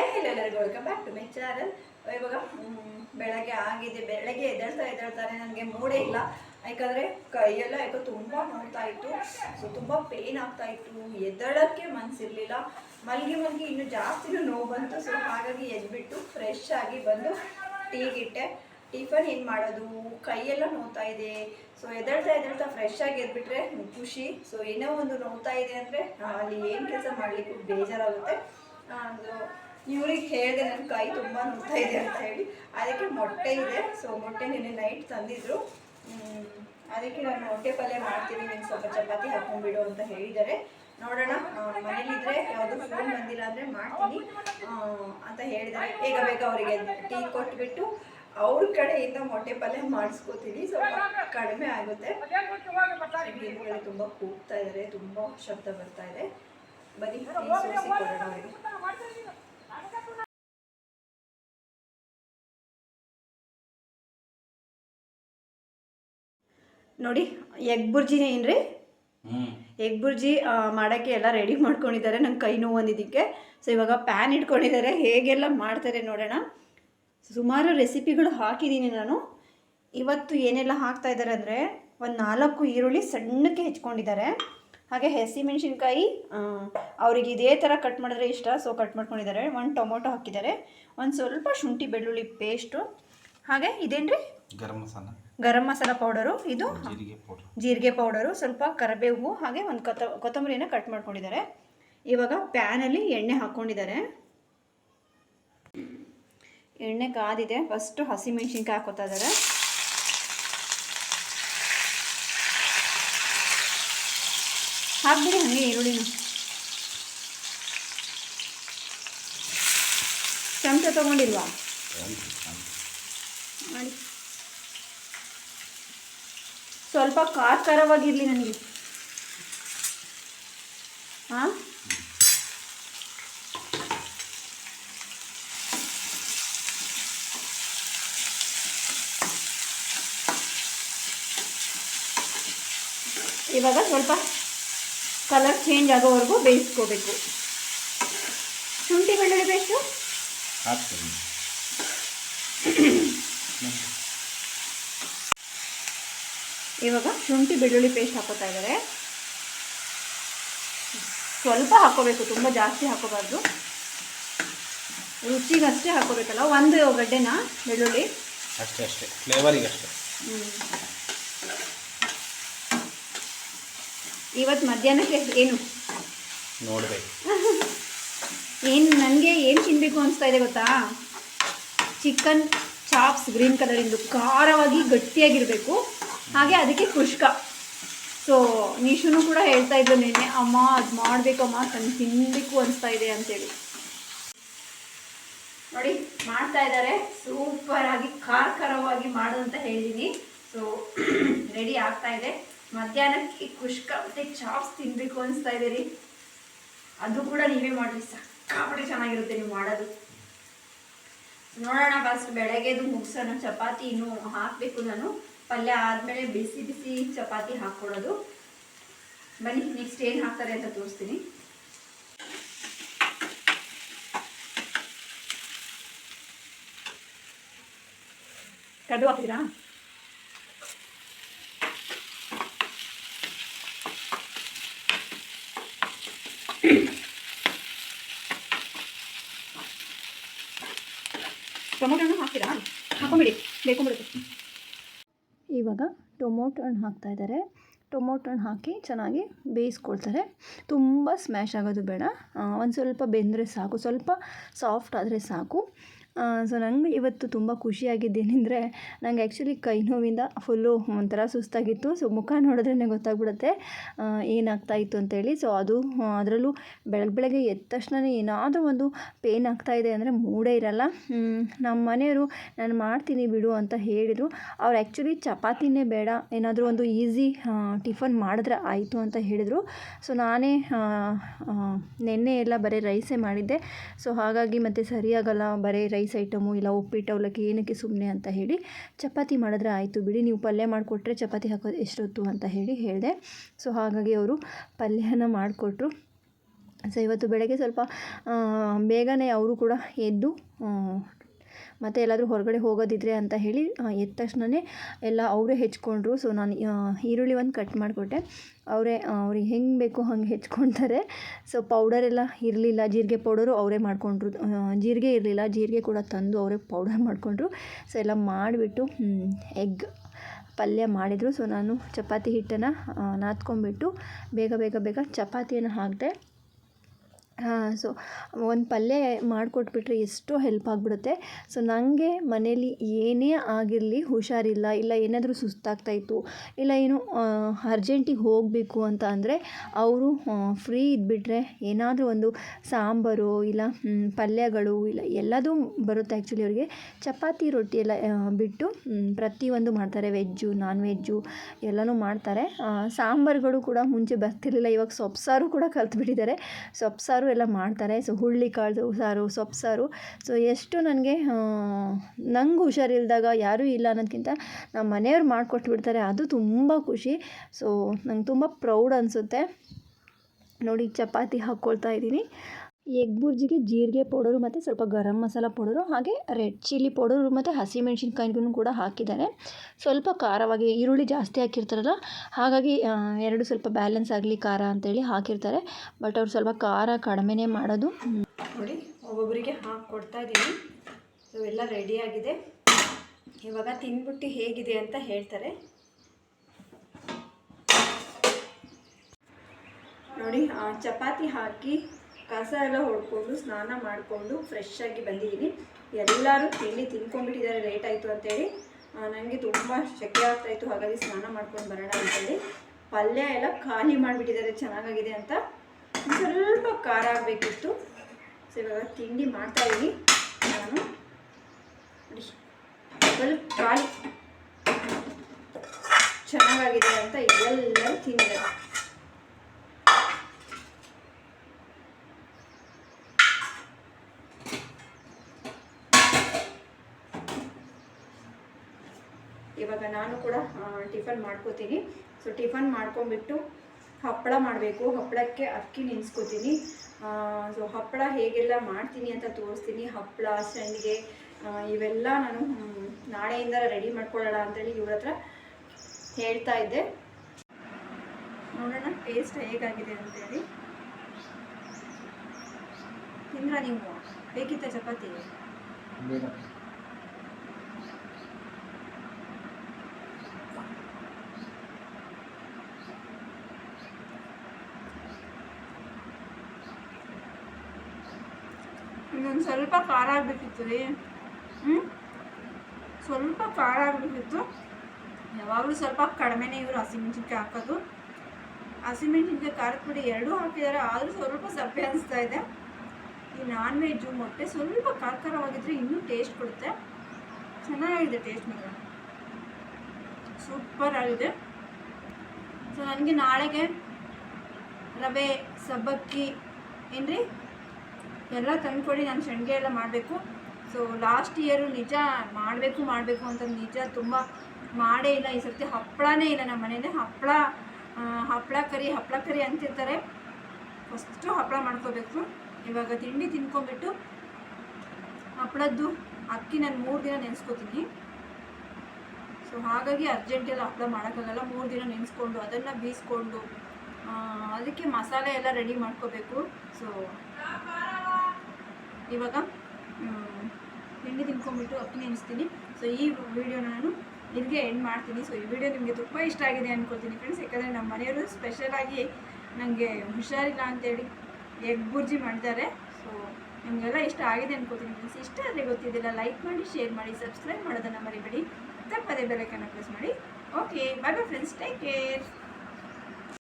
Hi ಎಲ್ಲರಿಗೂ welcome back to my channel ಇವಾಗ ಬೆಳಗ್ಗೆ ಆಗಿದೆ, ಬೆಳಗ್ಗೆ ಎದ್ದೇಳ್ತಾ ಎದ್ದೇಳ್ತಾನೆ, ನನಗೆ ಮೂಡೇ ಇಲ್ಲ. ಯಾಕಂದರೆ ಕೈಯೆಲ್ಲ ಯಾಕೋ ತುಂಬ ನೋಡ್ತಾ ಇತ್ತು. ಸೊ ತುಂಬ ಪೇನ್ ಆಗ್ತಾ ಇತ್ತು. ಎದ್ದೇಳೋಕ್ಕೆ ಮನಸ್ಸಿರಲಿಲ್ಲ ಮಲ್ಗಿ ಮಲ್ಗಿ ಇನ್ನೂ ಜಾಸ್ತಿನೂ ನೋವು ಬಂತು. ಸೊ ಹಾಗಾಗಿ ಎದ್ಬಿಟ್ಟು ಫ್ರೆಶ್ ಆಗಿ ಬಂದು ಟೀಗಿಟ್ಟೆ ಟಿಫನ್ ಏನು ಮಾಡೋದು? ಕೈಯೆಲ್ಲ ನೋವ್ತಾ ಇದೆ. ಸೊ ಎದ್ದೇಳ್ತಾ ಎದ್ದೇಳ್ತಾ ಫ್ರೆಶ್ ಆಗಿ ಎದ್ಬಿಟ್ರೆ ಖುಷಿ. ಸೊ ಏನೋ ಒಂದು ನೋವ್ತಾ ಇದೆ ಅಂದರೆ ಅಲ್ಲಿ ಏನು ಕೆಲಸ ಮಾಡಲಿಕ್ಕೂ ಬೇಜಾರಾಗುತ್ತೆ. ಅದು ಇವ್ರಿಗೆ ಹೇಳಿದೆ ನನ್ನ ಕೈ ತುಂಬ ನೋಡ್ತಾ ಇದೆ ಅಂತ ಹೇಳಿ. ಅದಕ್ಕೆ ಮೊಟ್ಟೆ ಇದೆ. ಸೊ ಮೊಟ್ಟೆ ನಿನ್ನೆ ನೈಟ್ ತಂದಿದ್ರು. ಅದಕ್ಕೆ ನಾನು ಮೊಟ್ಟೆ ಪಲ್ಯ ಮಾಡ್ತೀನಿ. ನೀನು ಸ್ವಲ್ಪ ಚಪಾತಿ ಹಾಕೊಂಡ್ಬಿಡು ಅಂತ ಹೇಳಿದ್ದಾರೆ. ನೋಡೋಣ ಮನೇಲಿದ್ರೆ ಯಾವುದು ಫೋನ್ ಬಂದಿಲ್ಲ ಅಂದರೆ ಮಾಡ್ತೀನಿ ಅಂತ ಹೇಳಿದ್ದಾರೆ. ಬೇಗ ಬೇಗ ಅವರಿಗೆ ಟೀ ಕೊಟ್ಬಿಟ್ಟು ಅವ್ರ ಕಡೆಯಿಂದ ಮೊಟ್ಟೆ ಪಲ್ಯ ಮಾಡಿಸ್ಕೋತೀನಿ. ಸ್ವಲ್ಪ ಕಡಿಮೆ ಆಗುತ್ತೆ. ತುಂಬ ಕೂಗ್ತಾ ಇದ್ದಾರೆ. ತುಂಬ ಶಬ್ದ ಬರ್ತಾ ಇದೆ. ಬನ್ನಿ ಕೊಡೋಣ ಅವರಿಗೆ ನೋಡಿ ಎಗ್ ಬುರ್ಜಿನೇ ಏನ್ರಿ? ಎಗ್ ಬುರ್ಜಿ ಮಾಡೋಕ್ಕೆ ಎಲ್ಲ ರೆಡಿ ಮಾಡ್ಕೊಂಡಿದ್ದಾರೆ. ನಂಗೆ ಕೈ ನೋವು ಅಂದಿದ್ದಕ್ಕೆ. ಸೊ ಇವಾಗ ಪ್ಯಾನ್ ಇಟ್ಕೊಂಡಿದ್ದಾರೆ. ಹೇಗೆಲ್ಲ ಮಾಡ್ತಾರೆ ನೋಡೋಣ. ಸುಮಾರು ರೆಸಿಪಿಗಳು ಹಾಕಿದ್ದೀನಿ ನಾನು. ಇವತ್ತು ಏನೆಲ್ಲ ಹಾಕ್ತಾ ಇದ್ದಾರೆ ಅಂದರೆ ಒಂದು ನಾಲ್ಕು ಈರುಳ್ಳಿ ಸಣ್ಣಕ್ಕೆ ಹೆಚ್ಕೊಂಡಿದ್ದಾರೆ. ಹಾಗೆ ಹಸಿಮೆಣ್ಸಿನ್ಕಾಯಿ ಅವ್ರಿಗೆ ಇದೇ ಥರ ಕಟ್ ಮಾಡಿದ್ರೆ ಇಷ್ಟ ಸೊ ಕಟ್ ಮಾಡ್ಕೊಂಡಿದ್ದಾರೆ. ಒಂದು ಟೊಮೊಟೊ ಹಾಕಿದ್ದಾರೆ. ಒಂದು ಸ್ವಲ್ಪ ಶುಂಠಿ ಬೆಳ್ಳುಳ್ಳಿ ಪೇಸ್ಟು ಹಾಗೆ ಇದೇನ್ರಿ? ಗರಂ ಮಸಾಲ. ಗರಂ ಮಸಾಲ ಪೌಡರು ಇದು ಜೀರಿಗೆ ಪೌಡರ್ ಜೀರಿಗೆ ಪೌಡರು ಸ್ವಲ್ಪ ಕರಿಬೇವು ಹಾಗೆ ಒಂದು ಕೊತ್ತ ಕೊತ್ತಂಬರಿನ ಕಟ್ ಮಾಡ್ಕೊಂಡಿದ್ದಾರೆ. ಇವಾಗ ಪ್ಯಾನಲ್ಲಿ ಎಣ್ಣೆ ಹಾಕ್ಕೊಂಡಿದ್ದಾರೆ ಎಣ್ಣೆ ಕಾದಿದೆ. ಫಸ್ಟು ಹಸಿಮೆಣ್ಸಿನ್ಕಾಯಿ ಹಾಕೋತಾ ಇದ್ದಾರೆ. ಹಾಕ್ಬಿಡಿ ಹಾಗೆ ಈರುಳ್ಳಿನ. ಚಮಚ ತೊಗೊಂಡಿಲ್ವಾ? ಮಾಡಿ. ಸ್ವಲ್ಪ ಖಾರ ಖಾರವಾಗಿರಲಿ ನನಗೆ. ಹಾಂ ಇವಾಗ ಸ್ವಲ್ಪ ಕಲರ್ ಚೇಂಜ್ ಆಗೋವರೆಗೂ ಬೇಯಿಸ್ಕೋಬೇಕು. ಶುಂಠಿ ಬೆಳ್ಳುಳ್ಳಿ ಪೇಸ್ಟು ಹಾಕ್ತೀನಿ. ಇವಾಗ ಶುಂಠಿ ಬೆಳ್ಳುಳ್ಳಿ ಪೇಸ್ಟ್ ಹಾಕೋತಾ ಇದ್ದಾರೆ. ಸ್ವಲ್ಪ ಹಾಕೋಬೇಕು ತುಂಬ ಜಾಸ್ತಿ ಹಾಕೋಬಾರ್ದು. ರುಚಿಗಷ್ಟೇ ಹಾಕೋಬೇಕಲ್ಲ ಒಂದು ಗಡ್ಡೆನ ಬೆಳ್ಳುಳ್ಳಿ? ಅಷ್ಟೇ ಅಷ್ಟೇ. ಫ್ಲೇವರಿಗೆ ಅಷ್ಟೇ. ಇವತ್ತು ಮಧ್ಯಾಹ್ನಕ್ಕೆ ಏನು? ನೋಡಬೇಕು. ಏನು ನನಗೆ ಏನು ತಿನ್ನಬೇಕು ಅನಿಸ್ತಾ ಇದೆ ಗೊತ್ತಾ? ಚಿಕನ್ ಚಾಪ್ಸ್ ಗ್ರೀನ್ ಕಲರಿಂದು. ಖಾರವಾಗಿ ಗಟ್ಟಿಯಾಗಿರಬೇಕು. ಹಾಗೆ ಅದಕ್ಕೆ ಕುಷ್ಕ. ಸೊ ನಿಶುನು ಕೂಡ ಹೇಳ್ತಾ ಇದ್ದ ನಿನ್ನೆ ಅಮ್ಮ ಅದು ಮಾಡಬೇಕಮ್ಮ ತಂದು ತಿನ್ನಬೇಕು ಅನಿಸ್ತಾ ಇದೆ ಅಂತೇಳಿ. ನೋಡಿ ಮಾಡ್ತಾ ಇದ್ದಾರೆ ಸೂಪರ್ ಆಗಿ ಖಾರ ಖಾರವಾಗಿ ಮಾಡು ಅಂತ ಹೇಳಿದ್ದೀನಿ ಸೊ ರೆಡಿ ಆಗ್ತಾ ಇದೆ. ಮಧ್ಯಾಹ್ನಕ್ಕೆ ಖುಷ್ಕ ಮತ್ತು ಚಾಪ್ಸ್ ತಿನ್ನಬೇಕು ಅನಿಸ್ತಾ ಅದು ಕೂಡ ನೀವೇ ಮಾಡಿರಿ ಸಾಕಾಪಟ್ಟೆ ಚೆನ್ನಾಗಿರುತ್ತೆ ನೀವು ಮಾಡೋದು. ನೋಡೋಣ ಫಸ್ಟ್ ಬೆಳಗ್ಗೆದು ಮುಗಿಸೋಣ ಚಪಾತಿ, ಇನ್ನೂ ಹಾಕಬೇಕು ನಾನು. ಪಲ್ಯ ಆದಮೇಲೆ ಬಿಸಿ ಬಿಸಿ ಚಪಾತಿ ಹಾಕ್ಕೊಡೋದು. ಬನ್ನಿ ನೆಕ್ಸ್ಟ್ ಏನು ಹಾಕ್ತಾರೆ ಅಂತ ತೋರಿಸ್ತೀನಿ. ಕಡು ಹಾಕ್ತೀರಾ ಟೊಮೊಟೊ ಹಣ್ಣು ಹಾಕ್ತೀರಾ ಹಾಕೊಂಬಿಡಿ ಬೇಕು ಬಿಡುತ್ತೆ ಇವಾಗ ಟೊಮೊಟೊ ಹಣ್ಣು ಹಾಕ್ತಾ ಇದ್ದಾರೆ ಟೊಮೊಟೊ ಹಣ್ಣು ಹಾಕಿ ಚೆನ್ನಾಗಿ ಬೇಯಿಸ್ಕೊಳ್ತಾರೆ. ತುಂಬ ಸ್ಮ್ಯಾಶ್ ಆಗೋದು ಬೇಡ. ಒಂದು ಸ್ವಲ್ಪ ಬೆಂದರೆ ಸಾಕು. ಸ್ವಲ್ಪ ಸಾಫ್ಟ್ ಆದರೆ ಸಾಕು. ಸೊ ನಂಗೆ ಇವತ್ತು ತುಂಬ ಖುಷಿಯಾಗಿದ್ದೇನೆಂದರೆ ನಂಗೆ ಆ್ಯಕ್ಚುಲಿ ಕೈ ನೋವಿಂದ ಫುಲ್ಲು ಒಂಥರ ಸುಸ್ತಾಗಿತ್ತು. ಸೊ ಮುಖ ನೋಡಿದ್ರೇ ಗೊತ್ತಾಗ್ಬಿಡುತ್ತೆ ಏನಾಗ್ತಾ ಇತ್ತು ಅಂತೇಳಿ. ಸೊ ಅದು ಅದರಲ್ಲೂ ಬೆಳಗ್ಗೆ ಬೆಳಗ್ಗೆ ಎದ್ದ ತಕ್ಷಣನೇ ಏನಾದರೂ ಒಂದು ಪೇನ್ ಆಗ್ತಾ ಇದೆ ಅಂದರೆ ಮೂಡೇ ಇರಲ್ಲ. ನಮ್ಮ ಮನೆಯವರು ನಾನು ಮಾಡ್ತೀನಿ ಬಿಡು ಅಂತ ಹೇಳಿದರು. ಅವ್ರು ಆ್ಯಕ್ಚುಲಿ ಚಪಾತಿನೇ ಬೇಡ, ಏನಾದರೂ ಒಂದು ಈಸಿ ಟಿಫನ್ ಮಾಡಿದ್ರೆ ಆಯಿತು ಅಂತ ಹೇಳಿದರು. ಸೊ ನಾನೇ ನೆನ್ನೆ ಎಲ್ಲ ಬರೀ ರೈಸೇ ಮಾಡಿದ್ದೆ. ಸೊ ಹಾಗಾಗಿ ಮತ್ತು ಸರಿಯಾಗಲ್ಲ, ಬರೀ ರೈಸ್ ಐಟಮು ಇಲ್ಲ ಉಪ್ಪಿಟ್ಟು, ಅವಲಕ್ಕಿ ಏನಕ್ಕೆ ಸುಮ್ಮನೆ ಅಂತ ಹೇಳಿ ಚಪಾತಿ ಮಾಡಿದ್ರೆ ಆಯಿತು ಬಿಡಿ, ನೀವು ಪಲ್ಯ ಮಾಡಿಕೊಟ್ರೆ ಚಪಾತಿ ಹಾಕೋದು ಎಷ್ಟೊತ್ತು ಅಂತ ಹೇಳಿ ಹೇಳಿದೆ. ಸೊ ಹಾಗಾಗಿ ಅವರು ಪಲ್ಯನ ಮಾಡಿಕೊಟ್ರು. ಸೊ ಇವತ್ತು ಬೆಳಗ್ಗೆ ಸ್ವಲ್ಪ ಬೇಗನೆ ಅವರು ಕೂಡ ಎದ್ದು ಮತ್ತು ಎಲ್ಲಾದರೂ ಹೊರಗಡೆ ಹೋಗೋದಿದ್ರೆ ಅಂತ ಹೇಳಿ ಎದ್ದ ತಕ್ಷಣವೇ ಎಲ್ಲ ಅವರೇ ಹೆಚ್ಕೊಂಡ್ರು. ಸೊ ನಾನು ಈರುಳ್ಳಿ ಒಂದು ಕಟ್ ಮಾಡಿಕೊಟ್ಟೆ. ಅವರೇ ಅವ್ರಿಗೆ ಹೆಂಗೆ ಬೇಕು ಹಂಗೆ ಹೆಚ್ಕೊತಾರೆ. ಸೊ ಪೌಡರೆಲ್ಲ ಇರಲಿಲ್ಲ. ಜೀರಿಗೆ ಪೌಡರು ಅವರೇ ಮಾಡಿಕೊಂಡ್ರು. ಜೀರಿಗೆ ಇರಲಿಲ್ಲ. ಜೀರಿಗೆ ಕೂಡ ತಂದು ಅವರೇ ಪೌಡರ್ ಮಾಡಿಕೊಂಡ್ರು. ಸೊ ಎಲ್ಲ ಮಾಡಿಬಿಟ್ಟು ಎಗ್ ಪಲ್ಯ ಮಾಡಿದರು. ಸೊ ನಾನು ಚಪಾತಿ ಹಿಟ್ಟನ್ನು ನಾದ್ಕೊಂಡ್ಬಿಟ್ಟು ಬೇಗ ಬೇಗ ಬೇಗ ಚಪಾತಿಯನ್ನು ಹಾಕಿದೆ ಸೊ ಒಂದು ಪಲ್ಯ ಮಾಡಿಕೊಟ್ಬಿಟ್ರೆ ಎಷ್ಟೋ ಹೆಲ್ಪ್ ಆಗಿಬಿಡುತ್ತೆ. ಸೊ ನನಗೆ ಮನೇಲಿ ಏನೇ ಆಗಿರಲಿ ಹುಷಾರಿಲ್ಲ, ಇಲ್ಲ ಏನಾದರೂ ಸುಸ್ತಾಗ್ತಾಯಿತ್ತು ಇಲ್ಲ ಏನು ಅರ್ಜೆಂಟಿಗೆ ಹೋಗಬೇಕು ಅಂತ ಅಂದರೆ ಅವರು ಫ್ರೀ ಇದ್ಬಿಟ್ರೆ ಏನಾದರೂ ಒಂದು ಸಾಂಬಾರು, ಇಲ್ಲ ಪಲ್ಯಗಳು, ಇಲ್ಲ ಎಲ್ಲದೂ ಬರುತ್ತೆ ಆ್ಯಕ್ಚುಲಿ ಅವರಿಗೆ. ಚಪಾತಿ, ರೊಟ್ಟಿ ಎಲ್ಲ ಬಿಟ್ಟು ಪ್ರತಿಯೊಂದು ಮಾಡ್ತಾರೆ. ವೆಜ್ಜು ನಾನ್ ವೆಜ್ಜು ಎಲ್ಲನೂ ಮಾಡ್ತಾರೆ. ಸಾಂಬಾರುಗಳು ಕೂಡ ಮುಂಚೆ ಬರ್ತಿರಲಿಲ್ಲ, ಇವಾಗ ಸೊಪ್ಪು ಸಾರು ಕೂಡ ಕಲ್ತ್ಬಿಟ್ಟಿದ್ದಾರೆ. ಸೊಪ್ಪು ಸಾರು ಎಲ್ಲ ಮಾಡ್ತಾರೆ. ಸೊ ಹುಳ್ಳಿ ಕಾಳು ಸಾರು, ಸೊಪ್ಪು ಸಾರು. ಸೊ ಎಷ್ಟು ನನಗೆ ನಂಗೆ ಹುಷಾರಿಲ್ದಾಗ ಯಾರೂ ಇಲ್ಲ ಅನ್ನೋದಕ್ಕಿಂತ ನಮ್ಮ ಮನೆಯವ್ರು ಮಾಡಿಕೊಟ್ಬಿಡ್ತಾರೆ. ಅದು ತುಂಬ ಖುಷಿ. ಸೊ ನಂಗೆ ತುಂಬ ಪ್ರೌಡ್ ಅನಿಸುತ್ತೆ. ನೋಡಿ, ಚಪಾತಿ ಹಾಕ್ಕೊಳ್ತಾ ಇದ್ದೀನಿ. ಎಗ್ ಬುರ್ಜಿಗೆ ಜೀರಿಗೆ ಪೌಡರು ಮತ್ತು ಸ್ವಲ್ಪ ಗರಂ ಮಸಾಲ ಪೌಡರು ಹಾಗೆ ರೆಡ್ ಚಿಲ್ಲಿ ಪೌಡರು ಮತ್ತು ಹಸಿಮೆಣ್ಸಿನ್ಕಾಯಿಗೂ ಕೂಡ ಹಾಕಿದ್ದಾರೆ. ಸ್ವಲ್ಪ ಖಾರವಾಗಿ ಈರುಳ್ಳಿ ಜಾಸ್ತಿ ಹಾಕಿರ್ತಾರಲ್ಲ, ಹಾಗಾಗಿ ಎರಡು ಸ್ವಲ್ಪ ಬ್ಯಾಲೆನ್ಸ್ ಆಗಲಿ ಖಾರ ಅಂತೇಳಿ ಹಾಕಿರ್ತಾರೆ. ಬಟ್ ಅವ್ರು ಸ್ವಲ್ಪ ಖಾರ ಕಡಿಮೆನೇ ಮಾಡೋದು. ನೋಡಿ ಒಬ್ಬೊಬ್ಬರಿಗೆ ಹಾಕಿ ಕೊಡ್ತಾ ಇದ್ದೀನಿ ಸೊ ಎಲ್ಲ ರೆಡಿಯಾಗಿದೆ ಇವಾಗ ತಿಂದ್ಬಿಟ್ಟು ಹೇಗಿದೆ ಅಂತ ಹೇಳ್ತಾರೆ. ನೋಡಿ ಚಪಾತಿ ಹಾಕಿ ಕಸ ಎಲ್ಲ ಹೊಡ್ಕೊಂಡು ಸ್ನಾನ ಮಾಡಿಕೊಂಡು ಫ್ರೆಶ್ ಆಗಿ ಬಂದಿದ್ದೀನಿ. ಎಲ್ಲರೂ ತಿಂಡಿ ತಿನ್ಕೊಂಡ್ಬಿಟ್ಟಿದ್ದಾರೆ ಲೇಟ್ ಆಯಿತು ಅಂತೇಳಿ. ನನಗೆ ತುಂಬ ಶೆಕೆ ಆಗ್ತಾಯಿತ್ತು ಹಾಗಾಗಿ ಸ್ನಾನ ಮಾಡ್ಕೊಂಡು ಬರೋಣ ಅಂತೇಳಿ. ಪಲ್ಯ ಎಲ್ಲ ಖಾಲಿ ಮಾಡಿಬಿಟ್ಟಿದ್ದಾರೆ, ಚೆನ್ನಾಗಾಗಿದೆ ಅಂತ. ಸ್ವಲ್ಪ ಖಾರ ಆಗಬೇಕಿತ್ತು. ಸೊ ಇವಾಗ ತಿಂಡಿ ಮಾಡ್ತಾ ಇದ್ದೀನಿ. ನಾನು ಸ್ವಲ್ಪ ಖಾಲಿ. ಚೆನ್ನಾಗಾಗಿದೆ ಅಂತ ಎಲ್ಲರೂ ತಿಂದಿದ್ದಾರೆ. ಇವಾಗ ನಾನು ಕೂಡ ಟಿಫನ್ ಮಾಡ್ಕೋತೀನಿ. ಸೊ ಟಿಫನ್ ಮಾಡ್ಕೊಂಡ್ಬಿಟ್ಟು ಹಪ್ಪಳ ಮಾಡಬೇಕು. ಹಪ್ಪಳಕ್ಕೆ ಅಕ್ಕಿ ನೆನೆಸ್ಕೋತೀನಿ. ಸೊ ಹಪ್ಪಳ ಹೇಗೆಲ್ಲ ಮಾಡ್ತೀನಿ ಅಂತ ತೋರಿಸ್ತೀನಿ. ಹಪ್ಪಳ, ಸಂಡಿಗೆ ಇವೆಲ್ಲ ನಾನು ನಾಳೆಯಿಂದ ರೆಡಿ ಮಾಡ್ಕೊಳ್ಳೋಣ ಅಂತೇಳಿ ಇವ್ರ ಹತ್ರ ಹೇಳ್ತಾ ಇದ್ದೆ. ನೋಡೋಣ ಟೇಸ್ಟ್ ಹೇಗಾಗಿದೆ ಅಂತೇಳಿ. ತಿಂದ್ರ ನೀವು? ಬೇಕಿತ್ತ ಚಪಾತಿ? ಇನ್ನೊಂದು ಸ್ವಲ್ಪ ಖಾರ ಆಗಬೇಕಿತ್ತು ರೀ. ಹ್ಞೂ ಸ್ವಲ್ಪ ಖಾರ ಆಗಬೇಕಿತ್ತು. ಯಾವಾಗಲೂ ಸ್ವಲ್ಪ ಕಡಿಮೆನೇ ಇವರು ಹಸಿಮೆಣ್ಸಿನ್ಕಾಯಿ ಹಾಕೋದು. ಹಸಿಮೆಣ್ಸಿನ್ಕಾಯಿ ಖಾರದ ಪುಡಿ ಎರಡೂ ಹಾಕಿದ್ದಾರೆ, ಆದರೂ ಸ್ವಲ್ಪ ಸಪ್ಪೆ ಅನಿಸ್ತಾ ಇದೆ. ಈ ನಾನ್ ವೆಜ್ಜು ಮೊಟ್ಟೆ ಸ್ವಲ್ಪ ಖಾರ ಖಾರವಾಗಿದ್ರೆ ಇನ್ನೂ ಟೇಸ್ಟ್ ಕೊಡುತ್ತೆ. ಚೆನ್ನಾಗಿದೆ ಟೇಸ್ಟ್ ಮಾತ್ರ. ಸೂಪರ್ ಆಗಿದೆ. ಸೊ ನನಗೆ ನಾಳೆಗೆ ರವೆ, ಸಬ್ಬಕ್ಕಿ ಏನ್ರಿ? ಎಲ್ಲ ತಂದುಕೊಡಿ ನಾನು ಸಂಡಿಗೆ ಎಲ್ಲ ಮಾಡಬೇಕು. ಸೊ ಲಾಸ್ಟ್ ಇಯರು ನಿಜ ಮಾಡಬೇಕು ಮಾಡಬೇಕು ಅಂತ ನಿಜ ತುಂಬ ಮಾಡೇ ಇಲ್ಲ. ಈ ಸರ್ತಿ ಹಪ್ಪಳನೇ ಇಲ್ಲ ನಮ್ಮ ಮನೇಲಿ ಹಪ್ಪಳ ಹಪ್ಪಳ ಕರಿ ಹಪ್ಪಳ ಕರಿ ಅಂತಿರ್ತಾರೆ. ಫಸ್ಟು ಹಪ್ಪಳ ಮಾಡ್ಕೋಬೇಕು. ಇವಾಗ ತಿಂಡಿ ತಿನ್ಕೊಂಬಿಟ್ಟು ಹಪ್ಪಳದ್ದು ಅಕ್ಕಿ ನಾನು ಮೂರು ದಿನ ನೆನೆಸ್ಕೋತೀನಿ. ಸೊ ಹಾಗಾಗಿ ಅರ್ಜೆಂಟೆಲ್ಲ ಹಪ್ಪಳ ಮಾಡೋಕ್ಕಾಗಲ್ಲ. ಮೂರು ದಿನ ನೆನೆಸ್ಕೊಂಡು ಅದನ್ನು ಬೀಸ್ಕೊಂಡು ಅದಕ್ಕೆ ಮಸಾಲೆ ಎಲ್ಲ ರೆಡಿ ಮಾಡ್ಕೋಬೇಕು. ಸೊ ಇವಾಗ ತಿಂಡಿ ತಿನ್ಕೊಂಡ್ಬಿಟ್ಟು ಅಕ್ಕಿ ನೆನೆಸ್ತೀನಿ ಸೊ ಈ ವಿಡಿಯೋನ ನಾನು ಇಲ್ಲಿಗೆ ಎಂಡ್ ಮಾಡ್ತೀನಿ. ಸೊ ಈ ವಿಡಿಯೋ ನಿಮಗೆ ತುಂಬ ಇಷ್ಟ ಆಗಿದೆ ಅಂದ್ಕೊಳ್ತೀನಿ ಫ್ರೆಂಡ್ಸ್ ಯಾಕಂದರೆ ನಮ್ಮ ಮನೆಯವರು ಸ್ಪೆಷಲಾಗಿ ನನಗೆ ಹುಷಾರಿಲ್ಲ ಅಂತೇಳಿ ಎಗ್ ಬುರ್ಜಿ ಮಾಡ್ತಾರೆ. ಸೊ ನಿಮಗೆಲ್ಲ ಇಷ್ಟ ಆಗಿದೆ ಅಂದ್ಕೋತೀನಿ ಫ್ರೆಂಡ್ಸ್ ಇಷ್ಟ ಆದರೆ ಗೊತ್ತಿದ್ದಿಲ್ಲ ಲೈಕ್ ಮಾಡಿ ಶೇರ್ ಮಾಡಿ ಸಬ್ಸ್ಕ್ರೈಬ್ ಮಾಡೋದನ್ನು ಮರಿಬೇಡಿ. ತಪ್ಪದೇ ಬೆಲೆಕನ್ನು ಪ್ರೆಸ್ ಮಾಡಿ. Okay bye bye friends take care